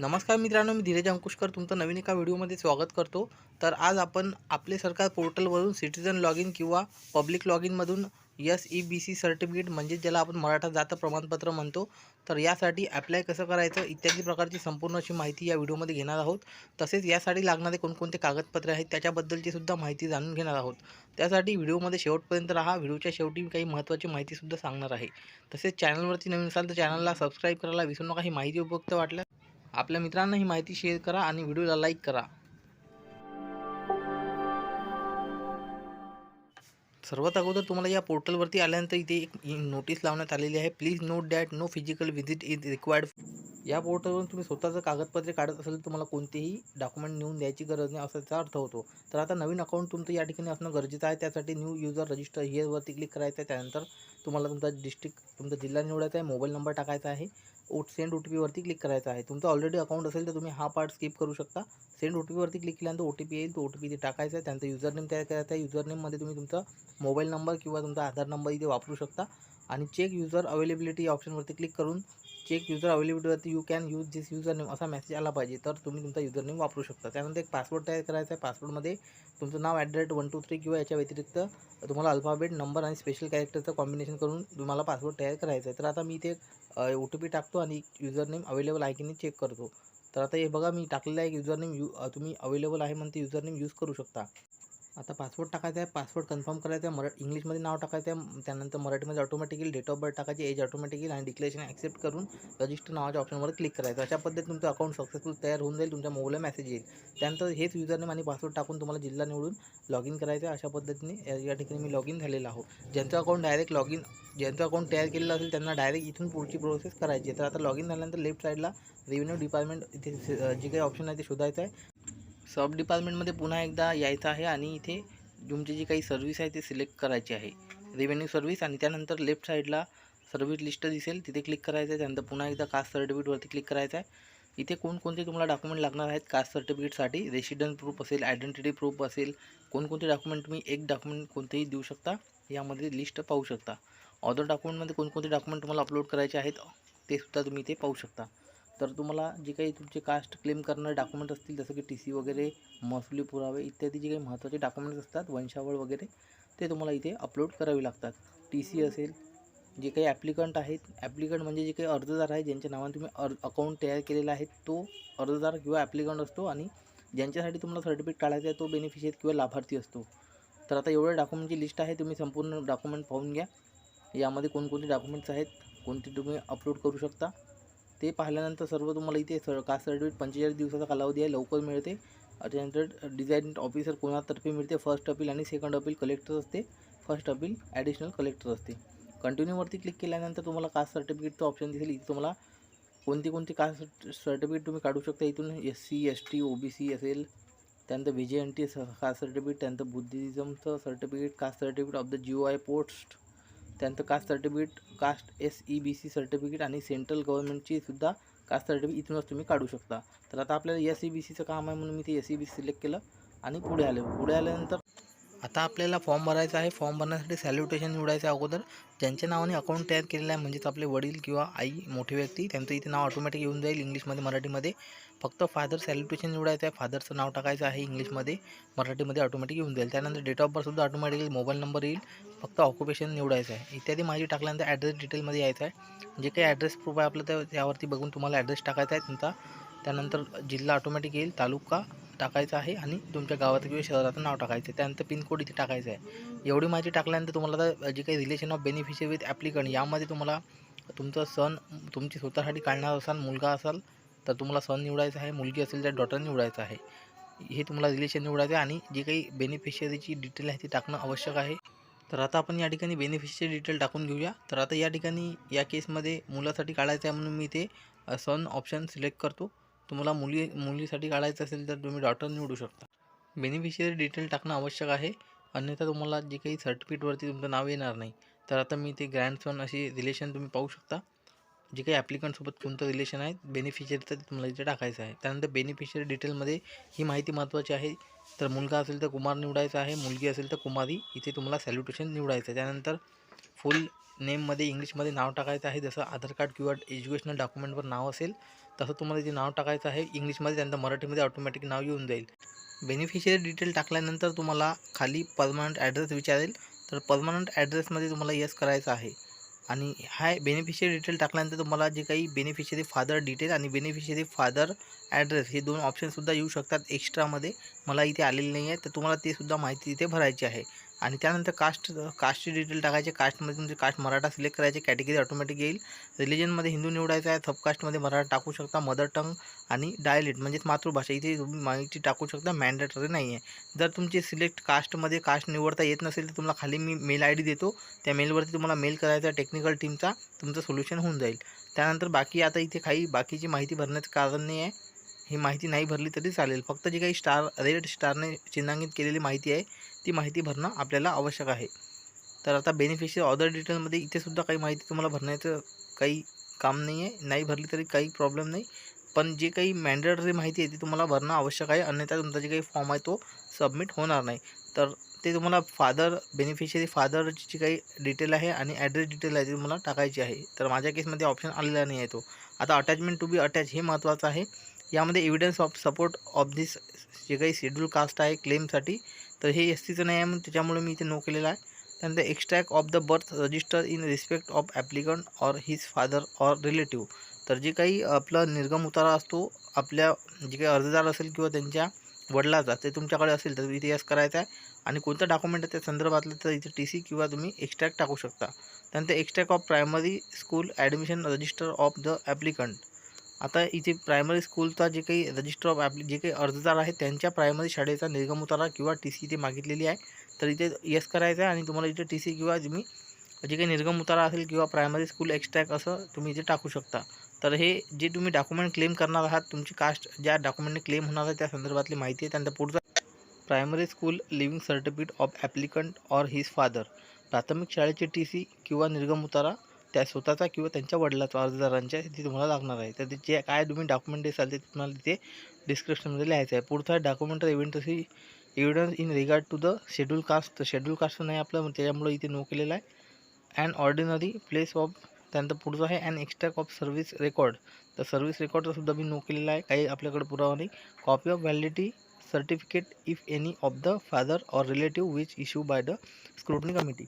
नमस्कार मित्रांनो मी धीरज अंकुशकर. तुमचं नवीन एका व्हिडिओमध्ये स्वागत करतो. तर आज आपण आपले सरकार पोर्टलवरून सिटीजन लॉग इन किंवा public log इनमधून S E B C certificate म्हणजे ज्याला आपण मराठा जात प्रमाणपत्र म्हणतो तर यासाठी अप्लाय कसं करायचं इत्यादी प्रकारची संपूर्ण अशी माहिती या व्हिडिओमध्ये घेणार आहोत. तसेच यासाठी लागणारे कोणकोणते कागदपत्रे आहेत त्याच्याबद्दलची सुद्धा माहिती जाणून घेणार आहोत. त्यासाठी व्हिडिओमध्ये शेवटपर्यंत राहा. व्हिडिओच्या शेवटी मी काही महत्त्वाची माहितीसुद्धा सांगणार आहे. तसेच चॅनलवरती नवीन असाल तर चॅनलला सबस्क्राईब करायला विसरू नका. ही माहिती उपयुक्त वाटल्यास आपल्या मित्रांना ही माहिती शेअर करा आणि व्हिडिओला लाईक करा. सर्वात अगोदर तुम्हाला या पोर्टलवरती आल्यानंतर इथे एक नोटीस लावण्यात आलेली आहे. Please note that no physical visit is required या पोर्टलवरून तुम्ही स्वतःचं कागदपत्रे काढत असेल तर तुम्हाला कोणतेही डॉक्युमेंट नेऊन द्यायची गरज नाही असा त्याचा अर्थ होतो. तर आता नवीन अकाउंट तुमचं या ठिकाणी असणं गरजेचं आहे. त्यासाठी न्यू युजर रजिस्टर हिअरवरती क्लिक करायचं आहे. त्यानंतर तुम्हाला तुमचा डिस्ट्रिक्ट तुमचा जिल्हा निवडायचा आहे. मोबाईल नंबर टाकायचा आहे. ओ सेंड ओ टी पीवरती क्लिक करायचं आहे. तुमचं ऑलरेडी अकाउंट असेल तर तुम्ही हा पार्ट स्किप करू शकता. सेंड ओ टी पीवरती क्लिक केल्यानंतर ओ टी पी येईल. तो ओ टी पी इथे टाकायचा आहे. त्यानंतर युजर नेम तयार करायचा आहे. युजर नेममध्ये तुम्ही तुमचा मोबाईल नंबर किंवा तुमचा आधार नंबर इथे वापरू शकता. आणि चेक युजर अवेलेबिलिटी या ऑप्शनवरती क्लिक करून check user अवेलेबिलिटीवरती you can use this username असा मेसेज आला पाहिजे. तर तुम्ही तुमचा युजर नेम वापरू शकता. त्यानंतर एक पासवर्ड तयार करायचा आहे. पासवर्डमध्ये तुमचं नाव at the rate one two three किंवा याच्या व्यतिरिक्त तुम्हाला अल्फाबेट नंबर आणि स्पेशल कॅरेक्टरचं कॉम्बिनेशन करून तुम्हाला पासवर्ड तयार करायचा आहे. तर आता मी इथे ओ टी पी टाकतो आणि युजर नेम अवेलेबल आहे की नाही चेक करतो. तर आता हे बघा मी टाकलेलं आहे युजर नेम यू तुम्ही अवेलेबल आहे म्हणते युजर नेम यूज करू शकता. आता पासवर्ड टाकायचा आहे पासवर्ड कन्फर्म करायचा आहे मरा इंग्लिशमध्ये नाव टाकायचं आहे त्यानंतर मराठीमध्ये ऑटोमॅटिकली डेट ऑफ बर्थ टाकायची एज ऑटोमॅटिकली आणि डिक्लेरेशन ॲक्सेप्ट करून रजिस्टर नावाच्या ऑप्शनवर क्लिक करायचं. अशा पद्धतीने तुमचं अकाउंट सक्सेसफुल तयार होऊन जाईल तुमच्या मोबाईलला मेसेज येईल. त्यानंतर हेच युजरनेम आणि पासवर्ड टाकून तुम्हाला जिल्हा निवडून लॉग इन करायचं आहे. अशा पद्धतीने या- ठिकाणी मी लॉग इन झालेलं आहो. ज्यांचं अकाउंट डायरेक्ट लॉग इन ज्यांचं अकाउंट तयार केलेलं असेल त्यांना डायरेक्ट इथून पुढची प्रोसेस करायची तर आता लॉग इन झाल्यानंतर लेफ्ट साईडला रेव्हेन्यू डिपार्टमेंट इथे जे काही ऑप्शन आहे ते शोधायचं आहे. सब डिपार्टमेंटमध्ये पुन्हा एकदा यायचं आहे आणि इथे तुमची जी काही सर्व्हिस आहे ते सिलेक्ट करायची आहे. रेव्हेन्यू सर्व्हिस आणि त्यानंतर लेफ्ट साईडला सर्व्हिस लिस्ट दिसेल. तिथे क्लिक करायचं आहे. त्यानंतर पुन्हा एकदा कास्ट सर्टिफिकेटवरती क्लिक करायचं आहे. इथे कोणकोणते तुम्हाला डॉक्युमेंट लागणार आहेत? कास्ट सर्टिफिकेटसाठी रेसिडेंट प्रूफ असेल आयडेंटिटी प्रूफ असेल कोणकोणते डॉक्युमेंट तुम्ही एक डॉक्युमेंट कोणतेही देऊ शकता यामध्ये लिस्ट पाहू शकता. ऑदर डॉक्युमेंटमध्ये कोणकोणते डॉक्युमेंट तुम्हाला अपलोड करायचे आहेत ते सुद्धा तुम्ही इथे पाहू शकता. तर तुम्हाला जे काही तुमचे कास्ट क्लेम करणारे डॉक्युमेंट असतील जसं की टी सी वगैरे महसुली पुरावे इत्यादी जे काही महत्त्वाचे डॉक्युमेंट्स असतात वंशावळ वगैरे ते तुम्हाला इथे अपलोड करावे लागतात. टी सी असेल जे काही ॲप्लिकंट आहेत ॲप्लिकंट म्हणजे जे काही अर्जदार आहे ज्यांच्या नावाने तुम्ही अर् अकाउंट तयार केलेला आहे तो अर्जदार किंवा ॲप्लिकंट असतो आणि ज्यांच्यासाठी तुम्हाला सर्टिफिकेट काढायचं आहे तो बेनिफिशियरी किंवा लाभार्थी असतो. तर आता एवढ्या डॉक्युमेंटची लिस्ट आहे तुम्ही संपूर्ण डॉक्युमेंट पाहून घ्या. यामध्ये कोणकोणते डॉक्युमेंट्स आहेत कोणते तुम्ही अपलोड करू शकता. ते पाहिल्यानंतर सर्व तुम्हाला इथे सर कास्ट सर्टिफिकेट पंचेचाळीस दिवसाचा कालावधी आहे लवकर मिळते. त्यानंतर डिझाईन ऑफिसर कोणातर्फे मिळते? फर्स्ट अपील आणि सेकंड अपील कलेक्टर असते. फर्स्ट अपील ॲडिशनल कलेक्टर असते. कंटिन्यूवरती क्लिक केल्यानंतर तुम्हाला कास्ट सर्टिफिकेटचं ऑप्शन दिसेल. इथे तुम्हाला कोणती कोणती कास्ट सर्टिफिकेट तुम्ही काढू शकता? इथून S C S T O B C असेल त्यानंतर V J N T caste certificate त्यानंतर बुद्धिझमचं certificate caste certificate of the G O I post त्यानंतर caste certificate caste S E B C certificate आणि central गव्हर्नमेंटची सुद्धा caste certificate इथूनच तुम्ही काढू शकता. तर आता आपल्याला एस ई बी सीचं काम आहे म्हणून मी ते S E B C select केलं आणि पुढे आले. पुढे आल्यानंतर आता आपल्याला फॉर्म भरायचा आहे. फॉर्म भरण्यासाठी सॅल्युटेशन निवडायचं आहे अगोदर. ज्यांच्या नावाने अकाउंट तयार केलेलं आहे म्हणजेच आपले वडील किंवा आई मोठी व्यक्ती त्यांचं इथे नाव ऑटोमॅटिक येऊन जाईल इंग्लिशमध्ये मराठीमध्ये. फक्त फादर सॅल्युटेशन निवडायचं आहे. फादरचं नाव टाकायचं आहे इंग्लिशमध्ये मराठीमध्ये ऑटोमॅटिक येऊन जाईल. त्यानंतर डेट ऑफ बर्थसुद्धा ऑटोमॅटिकली मोबाईल नंबर येईल. फक्त ऑक्युपेशन निवडायचं आहे. इत्यादी माहिती टाकल्यानंतर ॲड्रेस डिटेलमध्ये यायचं आहे. जे काही ॲड्रेस प्रूफ आहे आपलं त्या त्यावरती बघून तुम्हाला ॲड्रेस टाकायचा आहे तुमचा. त्यानंतर जिल्हा ऑटोमॅटिक येईल तालुका टाकायचं आहे आणि तुमच्या गावाचं किंवा शहराचं नाव टाकायचं आहे. त्यानंतर पिनकोड इथे टाकायचं आहे. एवढी माहिती टाकल्यानंतर तुम्हाला आता जे काही relation of beneficiary with applicant यामध्ये तुम्हाला तुमचं सण तुमची स्वतःसाठी काढणार असाल मुलगा असाल तर तुम्हाला सण निवडायचा आहे मुलगी असेल तर डॉटर निवडायचं आहे. हे तुम्हाला रिलेशन निवडायचं आहे आणि जे काही बेनिफिशियरीची डिटेल आहे ती टाकणं आवश्यक आहे. तर आता आपण या ठिकाणी बेनिफिशियरी डिटेल टाकून घेऊया. तर आता या ठिकाणी या केसमध्ये मुलासाठी काढायचं आहे म्हणून मी ते सन ऑप्शन सिलेक्ट करतो. तुम्हाला मुली मुलीसाठी काढायचं असेल तर तुम्ही डॉटर निवडू शकता. बेनिफिशियरी डिटेल टाकणं आवश्यक आहे. अन्यथा तुम्हाला जे काही सर्टिफिकेटवरती तुमचं नाव येणार नाही. तर आता मी ते ग्रँडसन अशी रिलेशन तुम्ही पाहू शकता. जे काही ॲप्लिकंटसोबत कोणतं रिलेशन आहे बेनिफिशियरीचं ते तुम्हाला इथे टाकायचं आहे. त्यानंतर बेनिफिशियरी डिटेलमध्ये ही माहिती महत्त्वाची आहे. तर मुलगा असेल तर कुमार निवडायचा आहे. मुलगी असेल तर कुमारी. इथे तुम्हाला सॅल्युटेशन निवडायचं आहे. त्यानंतर फुल नेममध्ये इंग्लिशमध्ये नाव टाकायचं आहे. जसं आधार कार्ड किंवा एज्युकेशनल डॉक्युमेंटवर नाव असेल तसं तुम्हाला जे नाव टाकायचं आहे इंग्लिशमध्ये त्यानंतर मराठीमध्ये ऑटोमॅटिक नाव येऊन जाईल. बेनिफिशियरी डिटेल टाकल्यानंतर तुम्हाला खाली परमनंट ॲड्रेस विचारेल. तर परमनंट ॲड्रेसमध्ये तुम्हाला यस करायचं आहे. आणि हा बेनिफिशियरी डिटेल टाकल्यानंतर तुम्हाला जे काही बेनिफिशियरी फादर डिटेल आणि बेनिफिशियरी फादर ॲड्रेस हे दोन ऑप्शनसुद्धा येऊ शकतात एक्स्ट्रामध्ये मला इथे आलेले नाही आहे तर तुम्हाला ते सुद्धा माहिती इथे भरायची आहे. आणि त्यानंतर कास्ट कास्टची डिटेल टाकायचे. कास्टमध्ये तुमचे कास्ट मराठा सिलेक्ट करायचे. कॅटेगरी ऑटोमॅटिक येईल. रिलिजनमध्ये हिंदू निवडायचं आहे सबकास्टमध्ये मराठा टाकू शकता. मदर टंग आणि डायलेट म्हणजेच मातृभाषा. इथे तुम्ही माहिती टाकू शकता मॅन्डेटरी नाही आहे जर तुमची सिलेक्ट कास्टमध्ये कास्ट निवडता येत नसेल तर तुम्हाला खाली मी मेल आय डी देतो. त्या मेलवरती तुम्हाला मेल करायचा टेक्निकल टीमचा तुमचं सोल्युशन होऊन जाईल. त्यानंतर बाकी आता इथे काही बाकीची माहिती भरण्याचं कारण नाही आहे ही माहिती नाही भरली तरी चालेल. फक्त जी काही स्टार रेड स्टारने चिन्हांकित केलेली माहिती आहे ती माहिती भरणं आपल्याला आवश्यक आहे. तर आता बेनिफिशियल ऑदर डिटेलमध्ये इथेसुद्धा काही माहिती तुम्हाला भरण्याचं काही काम नाही आहे नाही भरली तरी काही प्रॉब्लेम नाही. पण जे काही मॅन्डेटरी माहिती आहे ती तुम्हाला भरणं आवश्यक आहे. अन्यथा तुमचा जे काही फॉर्म आहे तो सबमिट होणार नाही. तर ते तुम्हाला फादर बेनिफिशियरी फादरची जी काही डिटेल आहे आणि ॲड्रेस डिटेल आहे ती तुम्हाला टाकायची आहे. तर माझ्या केसमध्ये ऑप्शन आलेला नाही आहे तो. आता अटॅचमेंट टू बी अटॅच हे महत्त्वाचं आहे. यामध्ये evidence of support of this जे काही शेड्यूल कास्ट आहे क्लेमसाठी तर हे एस सीचं नाही आहे म्हणून त्याच्यामुळे मी इथे नो केलेलं आहे. त्यानंतर extract of the birth register in respect of applicant or his father or relative तर जे काही आपलं निर्गम उतारा असतो आपल्या जे काही अर्जदार असेल किंवा त्यांच्या वडिलाचा ते तुमच्याकडे असेल तर इथे यस करायचं आहे. आणि कोणतं डॉक्युमेंट आहे त्या संदर्भातलं तर इथे टी सी किंवा तुम्ही एक्स्ट्रॅक्ट टाकू शकता. त्यानंतर extract of primary school admission register of the applicant आता इथे प्रायमरी स्कूलचा जे काही रजिस्टर ऑफ ॲप्ली जे काही अर्जदार आहे त्यांच्या प्रायमरी शाळेचा निर्गम उतारा किंवा टी सी इथे मागितलेली आहे. तर इथे यस करायचं आहे आणि तुम्हाला इथे टी सी किंवा तुम्ही जे काही निर्गम उतारा असेल किंवा प्रायमरी स्कूल एक्स्ट्रॅक्ट असं तुम्ही इथे टाकू शकता. तर हे जे तुम्ही डॉक्युमेंट क्लेम करणार आहात तुमची कास्ट ज्या डॉक्युमेंटने क्लेम होणार आहे त्या संदर्भातली माहिती आहे. त्यानंतर पुढचा primary school leaving certificate of applicant or his father प्राथमिक शाळेची टी सी किंवा निर्गम उतारा त्या स्वतःचा किंवा त्यांच्या वडिलाचा अर्जदारांच्या ते तुम्हाला लागणार आहे. तर ते जे काय तुम्ही डॉक्युमेंट देसाल ते तुम्हाला तिथे डिस्क्रिप्शनमध्ये लिहायचं आहे. पुढचा डॉक्युमेंट इव्हेंट तशी evidence in regard to the schedule caste तर शेड्यूल कास्ट नाही आपलं मग त्याच्यामुळे इथे नो केलेलं आहे. अँड ऑर्डिनरी प्लेस ऑफ त्यानंतर पुढचं आहे and extract of service record तर सर्व्हिस रेकॉर्डचा सुद्धा मी नो केलेला आहे. काही आपल्याकडे पुरावा नाही. Copy of validity certificate if any of the father or relative which issue by the scrutiny committee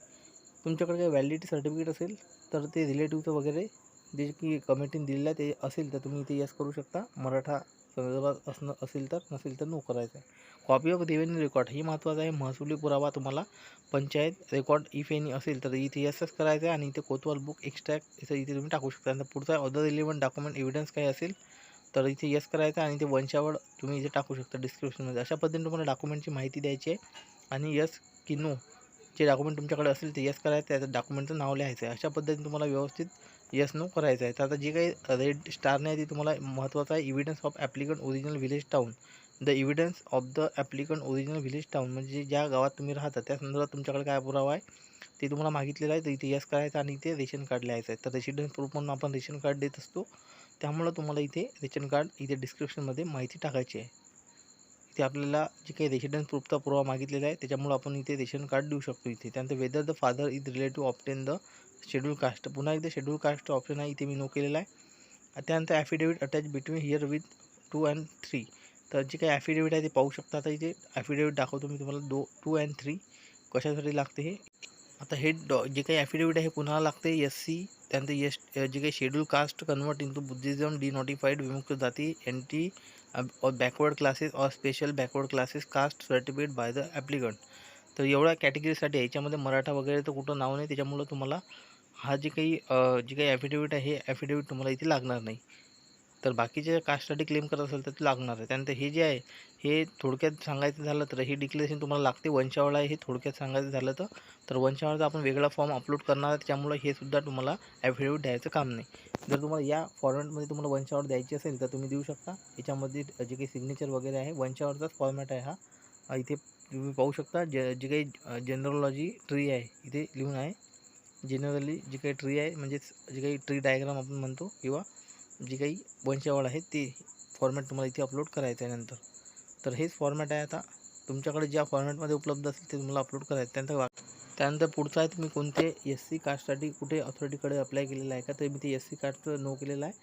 तुमच्याकडे काही व्हॅलिडिटी सर्टिफिकेट असेल? तर ते रिलेटिव्हचं वगैरे जे की कमिटीने दिलेलं आहे ते असेल तर तुम्ही इथे यस करू शकता. मराठा संदर्भात असणं असेल तर नसेल तर नो करायचं आहे. कॉपी ऑफ रेव्हेन्यू रेकॉर्ड हे महत्त्वाचं आहे. महसुली पुरावा तुम्हाला पंचायत रेकॉर्ड इफ एनी असेल तर इथे यसच करायचं आहे आणि इथे कोतवाल बुक एक्स्ट्रॅक्ट इथं इथे तुम्ही टाकू शकता. आणि पुढचा अदर रिलेव्हंट डॉक्युमेंट एव्हिडन्स काही असेल तर इथे यस करायचं आहे आणि ते वंशावळ तुम्ही इथे टाकू शकता डिस्क्रिप्शनमध्ये अशा पद्धतीने तुम्हाला डॉक्युमेंटची माहिती द्यायची आहे. आणि यस की नो जे डॉक्युमेंट तुमच्याकडे असेल ते यस करायचं त्याचं डॉक्युमेंटचं नाव लिहायचं आहे. अशा पद्धतीने तुम्हाला व्यवस्थित यस नो करायचं आहे. तर आता जे काही रेड स्टारने आहे ते तुम्हाला महत्त्वाचं आहे evidence of applicant original village town the evidence of the applicant original village town म्हणजे ज्या गावात तुम्ही राहता त्या संदर्भात तुमच्याकडे काय पुरावा आहे ते तुम्हाला मागितलेलं आहे. तर इथे यस करायचं आणि इथे रेशन कार्ड लिहायचं आहे. तर रेसिडेंट प्रूफ म्हणून आपण रेशन कार्ड देत असतो. त्यामुळं तुम्हाला इथे रेशन कार्ड इथे डिस्क्रिप्शनमध्ये माहिती टाकायची आहे. इथे आपल्याला जे काही रेसिडेंट प्रूफचा पुरावा मागितलेला आहे त्याच्यामुळं आपण इथे रेशन कार्ड देऊ शकतो इथे. त्यानंतर whether the father is relative obtain the schedule caste पुन्हा एकदा शेड्यूल कास्ट ऑप्शन आहे इथे मी नो केलेला आहे. त्यानंतर affidavit attach between herewith two and three तर जे काही ॲफिडेविट आहे ते पाहू शकता. आता इथे ॲफिडेविट दाखवतो मी तुम्हाला. दो टू अँड थ्री कशासाठी लागते हे? आता हे डॉ जे काही ॲफिडेविट आहे हे कुणाला लागते? एस सी त्यानंतर एस जे काही schedule caste convert into Buddhism denotified विमुक्त जाती N T backward classes or special backward classes caste certificate by the applicant तर एवढ्या कॅटेगरीसाठी याच्यामध्ये मराठा वगैरे तर कुठं नाव नाही त्याच्यामुळं तुम्हाला हा जे काही जे काही ॲफिडेविट आहे हे ॲफिडेविट तुम्हाला इथे लागणार नाही. तर बाकीच्या कास्टसाठी क्लेम करत असेल तर ते लागणार आहे. त्यानंतर हे जे आहे हे थोडक्यात सांगायचं झालं तर हे डिक्लेरेशन तुम्हाला लागते. वंशावळ आहे हे थोडक्यात सांगायचं झालं तर. तर वंशावळचा आपण वेगळा फॉर्म अपलोड करणार आहे त्याच्यामुळे हे सुद्धा तुम्हाला ॲफिडेविट द्यायचं काम नाही. जर तुम्हाला या फॉर्मॅटमध्ये तुम्हाला वंशावळ द्यायची असेल तर तुम्ही देऊ शकता. याच्यामध्ये जे काही सिग्नेचर वगैरे आहे वंशावळचाच फॉर्मॅट आहे हा. इथे तुम्ही पाहू शकता. जे जे काही जनरलॉजी ट्री आहे इथे लिहून आहे. जनरली जे काही ट्री आहे म्हणजेच जे काही ट्री डायग्राम आपण म्हणतो किंवा जी काही वंशावळ आहे ते फॉर्मॅट तुम्हाला इथे अपलोड करायचं आहे नंतर. तर हेच फॉर्मॅट आहे आता. तुमच्याकडे ज्या फॉर्मॅटमध्ये उपलब्ध असेल ते तुम्हाला अपलोड करायचं त्यानंतर वा त्यानंतर पुढचं आहे तुम्ही कोणते एस सी कास्टसाठी कुठे ऑथॉरिटीकडे अप्लाय केलेलं आहे का? तर मी ते एस सी कास्टचं नो केलेलं आहे.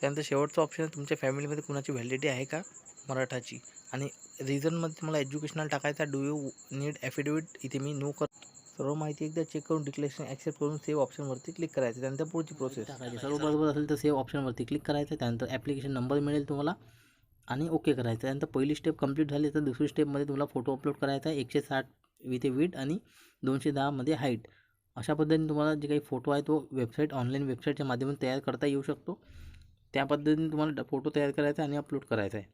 त्यानंतर शेवटचं ऑप्शन आहे तुमच्या फॅमिलीमध्ये कुणाची व्हॅलिडिटी आहे का? मराठाची. आणि रिझनमध्ये तुम्हाला एज्युकेशनल टाकायचा डू यू नीड ॲफिडेविट इथे मी नो कर सर्व माहिती एकदा चेक करून डिक्लेरेशन ॲक्सेप्ट करून सेव्ह ऑप्शनवरती क्लिक करायचं त्यानंतर पुढची प्रोसेस टाकायची. सर्व बरोबर असेल तर सेव्ह ऑप्शनवरती क्लिक करायचं त्यानंतर ॲप्लिकेशन नंबर मिळेल तुम्हाला. आणि ओके करायचं त्यानंतर पहिली स्टेप कंप्लीट झाली तर दुसरी स्टेपमध्ये तुम्हाला फोटो अपलोड करायचा आहे. एकशे साठ विथ ए आणि दोनशे दहामध्ये हाईट अशा पद्धतीने तुम्हाला जे काही फोटो आहे तो वेबसाईट ऑनलाईन वेबसाईटच्या माध्यमातून तयार करता येऊ शकतो. त्या पद्धतीने तुम्हाला फोटो तयार करायचा आहे आणि अपलोड करायचा आहे.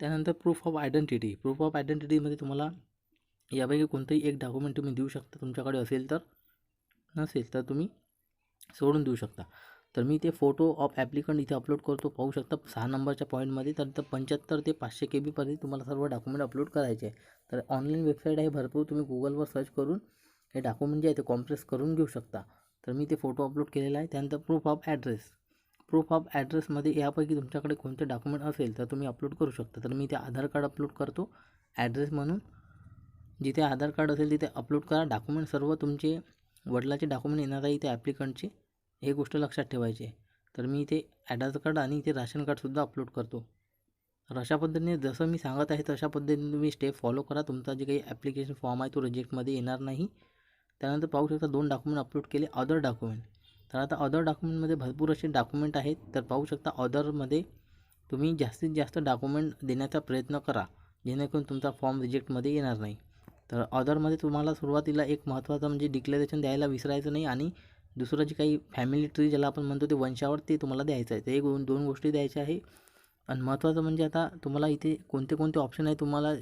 त्यानंतर proof of identity proof of आयडेंटिटीमध्ये तुम्हाला यापैकी कोणतंही एक डॉक्युमेंट तुम्ही देऊ शकता. तुमच्याकडे असेल तर नसेल तर तुम्ही सोडून देऊ शकता. तर मी ते फोटो ऑफ ॲप्लिकंट इथे अपलोड करतो. पाहू शकता सहा नंबरच्या पॉईंटमध्ये तर तर पंच्याहत्तर ते पाचशे के बीपर्यंत तुम्हाला सर्व डॉक्युमेंट अपलोड करायचे आहे तर ऑनलाईन वेबसाईट आहे भरपूर. तुम्ही गुगलवर सर्च करून हे डॉक्युमेंट जे आहे ते कॉम्प्रेस करून घेऊ शकता. तर मी ते फोटो अपलोड केलेला आहे. त्यानंतर proof of address proof of ॲड्रेसमध्ये यापैकी तुमच्याकडे कोणते डॉक्युमेंट असेल तर तुम्ही अपलोड करू शकता. तर मी ते आधार कार्ड अपलोड करतो. ॲड्रेस म्हणून. जिथे आधार कार्ड असेल तिथे अपलोड करा. डॉक्युमेंट सर्व तुमचे वडिलाचे डॉक्युमेंट येणार आहे इथे ॲप्लिकंटचे हे गोष्ट लक्षात ठेवायची आहे. तर मी इथे ॲडाचं कार्ड आणि इथे राशन कार्डसुद्धा अपलोड करतो. तर अशा पद्धतीने जसं मी सांगत आहे तशा पद्धतीने तुम्ही स्टेप फॉलो करा. तुमचा जे काही ॲप्लिकेशन फॉर्म आहे तो रिजेक्टमध्ये येणार नाही. त्यानंतर पाहू शकता दोन डॉक्युमेंट अपलोड केले अदर डॉक्युमेंट तर आता अदर डॉक्युमेंटमध्ये भरपूर असे डॉक्युमेंट आहेत. तर पाहू शकता अदरमध्ये तुम्ही जास्तीत जास्त डॉक्युमेंट देण्याचा प्रयत्न करा. जेणेकरून तुमचा फॉर्म रिजेक्टमध्ये येणार नाही. तर अदरमध्ये तुम्हाला सुरुवातीला एक महत्त्वाचं म्हणजे डिक्लेरेशन द्यायला विसरायचं नाही आणि दुसरं जे काही फॅमिली ट्री ज्याला आपण म्हणतो ते वंशावर ते तुम्हाला द्यायचं आहे. ते दोन दोन गोष्टी द्यायच्या आहे. आणि महत्त्वाचं म्हणजे आता तुम्हाला इथे कोणते कोणते ऑप्शन आहे? तुम्हाला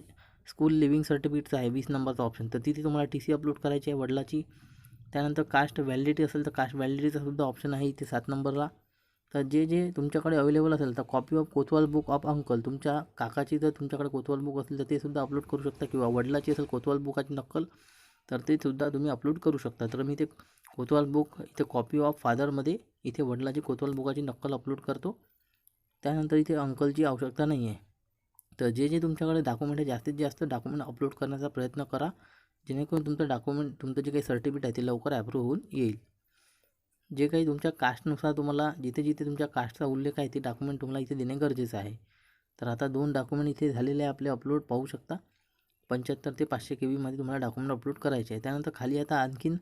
स्कूल लिव्हिंग सर्टिफिकेटचं आहे वीस नंबरचा ऑप्शन तर तिथे तुम्हाला टी सी अपलोड करायची आहे वडिलाची. त्यानंतर कास्ट व्हॅलिडिटी असेल तर कास्ट व्हॅलिडिटीचा सुद्धा ऑप्शन आहे इथे सात नंबरला तर जे जे तुमच्याकडे अवेलेबल असेल तर copy of kotwal book of uncle तुमच्या काकाची जर तुमच्याकडे कोतवाल बुक असेल तर ते सुद्धा अपलोड करू शकता. किंवा वडिलाची असेल कोतवाल बुकाची नक्कल तर ते सुद्धा तुम्ही अपलोड करू शकता. तर मी ते कोतवाल बुक इथे कॉपी ऑफ फादरमध्ये इथे वडिलाची कोतवाल बुकाची नक्कल अपलोड करतो. त्यानंतर इथे अंकलची आवश्यकता नाही आहे तर जे जे तुमच्याकडे डॉक्युमेंट आहे जास्तीत जास्त डॉक्युमेंट अपलोड करण्याचा प्रयत्न करा. जेणेकरून तुमचं डॉक्युमेंट तुमचं जे काही सर्टिफिकेट आहे ते लवकर ॲप्रूव्ह होऊन येईल. जे काही तुमच्या कास्टनुसार तुम्हाला जिथे जिथे तुमच्या कास्टचा उल्लेख आहे ते डॉक्युमेंट तुम्हाला इथे देणे गरजेचं आहे. तर आता दोन डॉक्युमेंट इथे झालेले आहे आपले अपलोड पाहू शकता. पंच्याहत्तर ते पाचशे के बीमध्ये तुम्हाला डॉक्युमेंट अपलोड करायचे आहे. त्यानंतर खाली आता आणखीन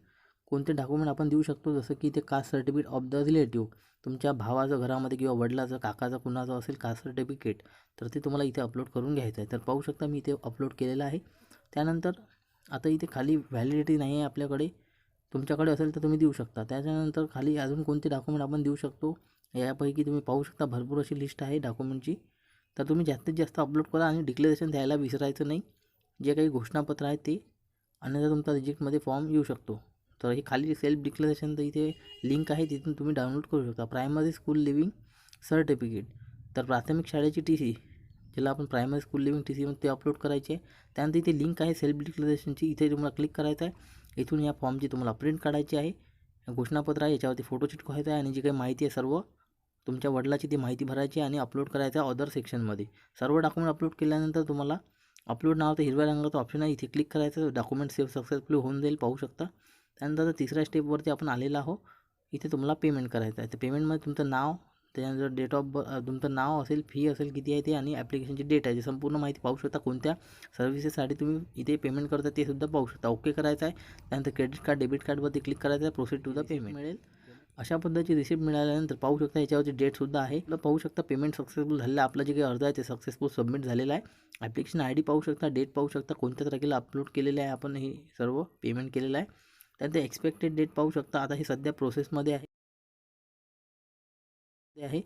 कोणते डॉक्युमेंट आपण देऊ शकतो? जसं की ते caste certificate of the relative. तुमच्या भावाचं घरामध्ये किंवा वडिलाचं काकाचं कुणाचं असेल कास्ट सर्टिफिकेट तर ते तुम्हाला इथे अपलोड करून घ्यायचं आहे. तर पाहू शकता मी इथे अपलोड केलेलं आहे. त्यानंतर आता इथे खाली व्हॅलिडिटी नाही आहे आपल्याकडे. तुमच्याकडे असेल तर तुम्ही देऊ शकता. त्याच्यानंतर खाली अजून कोणते डॉक्युमेंट आपण देऊ शकतो? यापैकी तुम्ही पाहू शकता भरपूर अशी लिस्ट आहे डॉक्युमेंटची. तर तुम्ही जास्तीत जास्त अपलोड करा आणि डिक्लेरेशन द्यायला विसरायचं नाही. जे काही घोषणापत्र आहे ते. अन्यथा तुमचा रिजेक्टमध्ये फॉर्म येऊ शकतो. तर हे खाली सेल्फ डिक्लेरेशन तर इथे लिंक आहे तिथून तुम्ही डाउनलोड करू शकता. प्रायमरी स्कूल लिव्हिंग सर्टिफिकेट तर प्राथमिक शाळेची टी सी ज्याला आपण primary school leaving T C ते अपलोड करायचे. आहे त्यानंतर इथे लिंक आहे सेल्फ डिक्लेरेशनची इथे तुम्हाला क्लिक करायचं आहे. इथून या फॉर्मची तुम्हाला प्रिंट काढायची आहे. घोषणापत्र आहे याच्यावरती फोटो चिटकवायचा आहे आणि जी काही माहिती आहे सर्व तुमच्या वडिलाची ती माहिती भरायची आणि अपलोड करायचं आहे अदर सेक्शनमध्ये सर्व डॉक्युमेंट अपलोड केल्यानंतर तुम्हाला अपलोड नावाचं हिरव्या रंगाचा ऑप्शन आहे. इथे क्लिक करायचं डॉक्युमेंट सेव्ह सक्सेसफुली होऊन जाईल पाहू शकता. त्यानंतर तिसऱ्या स्टेपवरती आपण आलेला आहो इथे तुम्हाला पेमेंट करायचं आहे. तर पेमेंटमध्ये तुमचं नाव त्याच्यानंतर डेट ऑफ ब तुमचं नाव असेल फी असेल किती आहे ते आणि ॲप्लिकेशनची डेट आहे. संपूर्ण माहिती पाहू शकता कोणत्या सर्व्हिसेससाठी तुम्ही इथे पेमेंट करता ते सुद्धा पाहू शकता. ओके करायचं आहे. त्यानंतर क्रेडिट कार्ड डेबिट कार्डवरती क्लिक करायचं आहे. प्रोसीड टू द पेमेंट मिळेल. अशा पद्धतीची रिसिप्ट मिळाल्यानंतर पाहू शकता याच्यावरची डेटसुद्धा आहे. आपलं पाहू शकता पेमेंट सक्सेसफुल झालेलं आहे. आपलं जे काही अर्ज आहे ते सक्सेसफुल सबमिट झालेलं आहे. ॲप्लिकेशन आय डी पाहू शकता डेट पाहू शकता कोणत्या तारखेला अपलोड केलेले आहे. आपण हे सर्व पेमेंट केलेलं आहे. त्यानंतर एक्सपेक्टेड डेट पाहू शकता. आता हे सध्या प्रोसेसमध्ये आहे. ते आहे.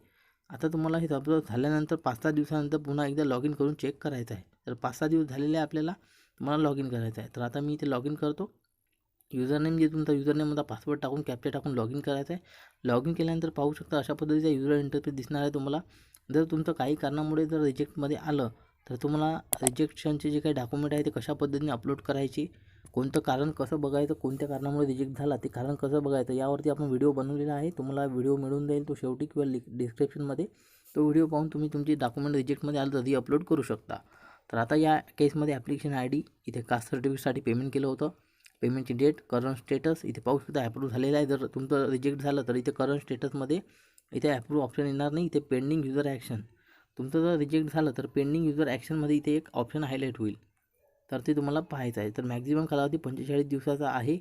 आता तुम्हाला हे अपलोड झाल्यानंतर पाच सहा दिवसानंतर पुन्हा एकदा लॉग इन करून चेक करायचं आहे. तर पाच सहा दिवस झालेले आहे आपल्याला तुम्हाला लॉग इन करायचं आहे. तर आता मी इथे लॉग इन करतो. युजरनेम जे तुमचा युजरनेमचा पासवर्ड टाकून कॅप्चर टाकून लॉग इन करायचं आहे. लॉग इन केल्यानंतर पाहू शकता अशा पद्धतीचा युजर इंटरफेस दिसणार आहे तुम्हाला. जर तुमचं काही कारणामुळे जर रिजेक्टमध्ये आलं तर तुम्हाला रिजेक्शनचे जे काही डॉक्युमेंट आहे ते कशा पद्धतीने अपलोड करायची कोणतं कारण कसं बघायचं कोणत्या कारणामुळे रिजेक्ट झाला ते कारण कसं बघायचं यावरती आपण व्हिडिओ बनवलेला आहे. तुम्हाला व्हिडिओ मिळून जाईल तो शेवटी किंवा लिक डिस्क्रिप्शनमध्ये तो व्हिडिओ पाहून तुम्ही तुमची डॉक्युमेंट रिजेक्टमध्ये आलं तर ती अपलोड करू शकता. तर आता या केसमध्ये ॲप्लिकेशन आय डी इथे कास्ट सर्टिफिकेटसाठी पेमेंट केलं होतं. पेमेंटची डेट करंट स्टेटस इथे पाहू शकता ॲप्रूव्ह झालेला आहे. जर तुमचं रिजेक्ट झालं तर इथे करंट स्टेटसमध्ये इथे ॲप्रूव्ह ऑप्शन येणार नाही. इथे पेंडिंग युजर ॲक्शन तुमचं जर रिजेक्ट झालं तर पेंडिंग युजर ॲक्शनमध्ये इथे एक ऑप्शन हायलाईट होईल. तर ते तुम्हाला पाहायचं आहे. तर मॅक्झिमम कालावधी पंचेचाळीस दिवसाचा आहे.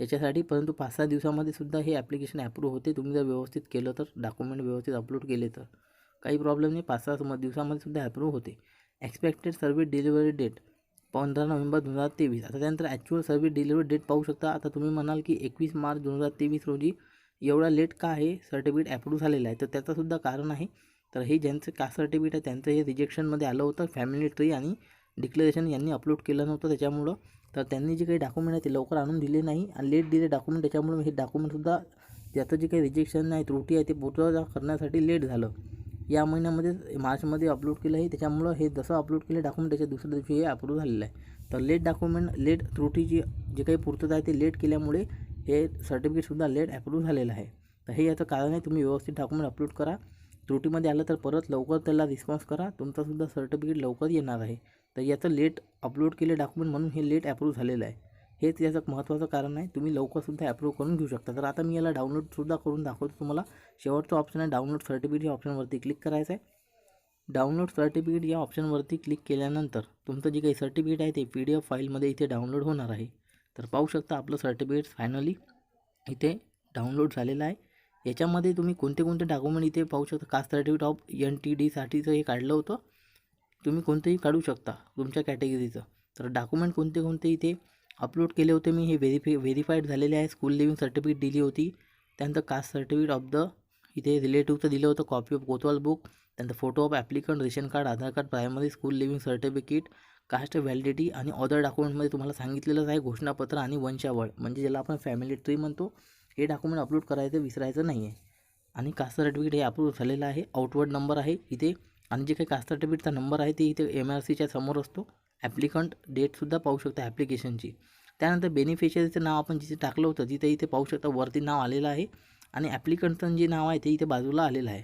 याच्यासाठी परंतु पाच सहा दिवसामध्ये सुद्धा हे ॲप्लिकेशन ॲप्रूव्ह होते. तुम्ही जर व्यवस्थित केलं तर डॉक्युमेंट व्यवस्थित अपलोड केले तर. काही प्रॉब्लेम नाही. पाच सहा दिवसामध्ये सुद्धा ॲप्रूव्ह होते. एक्सपेक्टेड सर्व्हिस डिलिव्हरी डेट पंधरा नोव्हेंबर दोन हजार तेवीस. आता त्यानंतर ॲक्च्युअल सर्व्हिस डिलिव्हरी डेट पाहू शकता. आता तुम्ही म्हणाल की एकवीस मार्च दोन हजार तेवीस रोजी एवढा लेट का आहे? सर्टिफिकेट ॲप्रूव्ह झालेलं आहे. तर त्याचंसुद्धा कारण आहे. तर हे ज्यांचं का सर्टिफिकेट आहे त्यांचं हे रिजेक्शनमध्ये आलं होतं. फॅमिली ट्री आणि डिक्लेरेशन यांनी अपलोड केलं नव्हतं त्याच्यामुळं. तर त्यांनी जे काही डॉक्युमेंट आहे ते लवकर आणून दिले नाही आणि लेट दिले डॉक्युमेंट. त्याच्यामुळे हे डॉक्युमेंटसुद्धा याचं जे काही रिजेक्शन आहे त्रुटी आहे ते पूर्ण करण्यासाठी लेट झालं. या महिन्यामध्ये मार्चमध्ये अपलोड केलं आहे त्याच्यामुळं हे जसं अपलोड केलं डॉक्युमेंट त्याच्या दुसऱ्या दिवशी हे अप्रूव्ह झालेलं आहे. तर लेट डॉक्युमेंट लेट त्रुटीची जे काही पूर्तता आहे ते लेट केल्यामुळे हे सर्टिफिकेटसुद्धा लेट अप्रूव्ह झालेलं आहे. तर हे याचं कारण आहे तुम्ही व्यवस्थित डॉक्युमेंट अपलोड करा. त्रुटीमध्ये आलं तर परत लवकर त्याला रिस्पॉन्स करा. तुमचासुद्धा सर्टिफिकेट लवकर येणार आहे. तर याचं लेट अपलोड केले डॉक्युमेंट म्हणून हे लेट अप्रूव्ह झालेलं आहे. हेच याचं महत्त्वाचं कारण आहे तुम्ही लवकरसुद्धा ॲप्रूव्ह करून घेऊ शकता. तर आता मी याला डाउनलोडसुद्धा करून दाखवतो तुम्हाला. शेवटचा ऑप्शन आहे डाउनलोड सर्टिफिकेट या ऑप्शनवरती क्लिक करायचं आहे. डाउनलोड सर्टिफिकेट या ऑप्शनवरती क्लिक केल्यानंतर तुमचं जे काही सर्टिफिकेट आहे ते पी डी एफ फाईलमध्ये इथे डाउनलोड होणार आहे. तर पाहू शकता आपलं सर्टिफिकेट फायनली इथे डाउनलोड झालेलं आहे. याच्यामध्ये तुम्ही कोणते कोणते डॉक्युमेंट इथे पाहू शकता. Caste certificate of N T डीसाठीचं हे काढलं होतं. तुम्ही कोणतंही काढू शकता तुमच्या कॅटेगरीचं. तर डॉक्युमेंट कोणते कोणते इथे अपलोड केले होते मी हे व्हेरीफाय व्हेरीफाईड झालेले आहे. स्कूल लिव्हिंग सर्टिफिकेट दिली होती. त्यानंतर कास्ट सर्टिफिकेट ऑफ द इथे रिलेटिव्हचं दिलं होतं कॉपी ऑफ कोतवाल बुक त्यानंतर photo of applicant ration card Aadhaar card primary school leaving certificate caste validity आणि अदर डॉक्युमेंटमध्ये तुम्हाला सांगितलेलंच आहे घोषणापत्र आणि वंशावळ. म्हणजे ज्याला आपण फॅमिली ट्री म्हणतो हे डॉक्युमेंट अपलोड करायचं विसरायचं नाही आहे आणि कास्ट सर्टिफिकेट हे अप्रूव्ह झालेलं आहे. आउटवर्ड नंबर आहे. इथे आणि जे काही कास्ट सर्टिफिकेटचा नंबर आहे ते इथे एम आर सीच्या समोर असतो. ॲप्लिकंट डेटसुद्धा पाहू शकता ॲप्लिकेशनची त्यानंतर बेनिफिशरीचं नाव आपण जिथे टाकलं होतं तिथे इथे पाहू शकता वरती नाव आलेलं आहे आणि ॲप्लिकंटचं जे नाव आहे ते इथे बाजूला आलेलं आहे.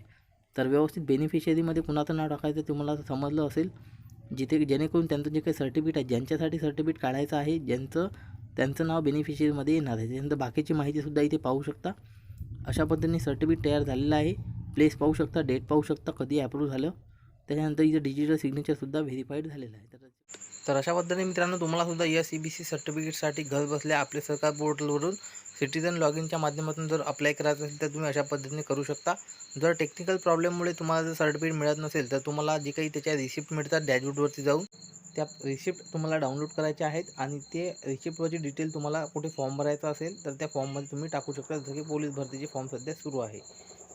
तर व्यवस्थित बेनिफिशरीमध्ये कुणाचं नाव टाकायचं तुम्हाला समजलं असेल. जिथे जेणेकरून त्यांचं जे काही सर्टिफिकेट आहे ज्यांच्यासाठी सर्टिफिकेट काढायचं आहे ज्यांचं त्यांचं नाव बेनिफिशरीमध्ये येणार आहे. त्यानंतर बाकीची माहितीसुद्धा इथे पाहू शकता. अशा पद्धतीने सर्टिफिकेट तयार झालेलं आहे. प्लेस पाहू शकता डेट पाहू शकता कधी अप्रूव्ह झालं. त्याच्यानंतर इथे डिजिटल सिग्नेचरसुद्धा व्हेरीफाईड झालेलं आहे. तर तर अशा पद्धतीने मित्रांनो तुम्हाला सुद्धा एस ई बी सी सर्टिफिकेटसाठी घर बसल्या आपले सरकार पोर्टलवरून सिटीजन लॉग इनच्या माध्यमातून जर अप्लाय करायचं असेल तर तुम्ही अशा पद्धतीने करू शकता. जर टेक्निकल प्रॉब्लेममुळे तुम्हाला जर सर्टिफिकेट मिळत नसेल तर तुम्हाला जे काही त्याच्या रिसिप्ट मिळतात डॅशबोर्डवरती जाऊन त्या रिसिप्ट तुम्हाला डाउनलोड करायचे आहेत आणि ते रिसिप्टवरची डिटेल तुम्हाला कुठे फॉर्म भरायचा असेल तर त्या फॉर्ममध्ये तुम्ही टाकू शकता. जसं की पोलीस भरतीचे फॉर्म सध्या सुरू आहे.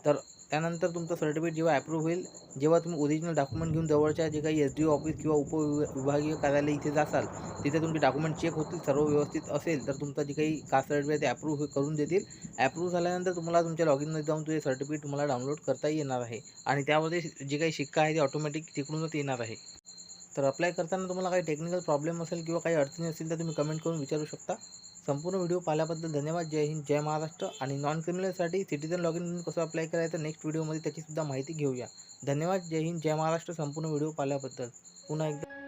तर त्यानंतर तुमचं सर्टिफिकेट जेव्हा ॲप्रूव्ह होईल जेव्हा तुम्ही ओरिजिनल डॉक्युमेंट घेऊन जवळच्या जे काही एस डी ओ ऑफिस किंवा उपविभागीय कार्यालय इथे जासाल तिथे तुमचे डॉक्युमेंट चेक होतील सर्व व्यवस्थित असेल तर तुमचं जे काही कास्ट सर्टिफिकेट ते अप्रूव्ह करून देतील. अप्रूव्ह झाल्यानंतर तुम्हाला तुमच्या लॉग इनमध्ये जाऊन ते सर्टिफिकेट तुम्हाला डाउनलोड करता येणार आहे. आणि त्यामध्ये जे काही शिक्का आहे ते ऑटोमॅटिक तिकडूनच येणार आहे. तर अप्लाय करताना तुम्हाला काही टेक्निकल प्रॉब्लेम असेल किंवा काही अडचणी असतील तर तुम्ही कमेंट करून विचारू शकता. संपूर्ण व्हिडिओ पाहिल्याबद्दल धन्यवाद. जय हिंद जय महाराष्ट्र आणि नॉन क्रिमिनलसाठी सिटीजन लॉग इन कसं अप्लाय करायचं नेक्स्ट व्हिडिओमध्ये त्याचीसुद्धा माहिती घेऊया. धन्यवाद जय हिंद जय महाराष्ट्र संपूर्ण व्हिडिओ पाहिल्याबद्दल. पुन्हा एकदा.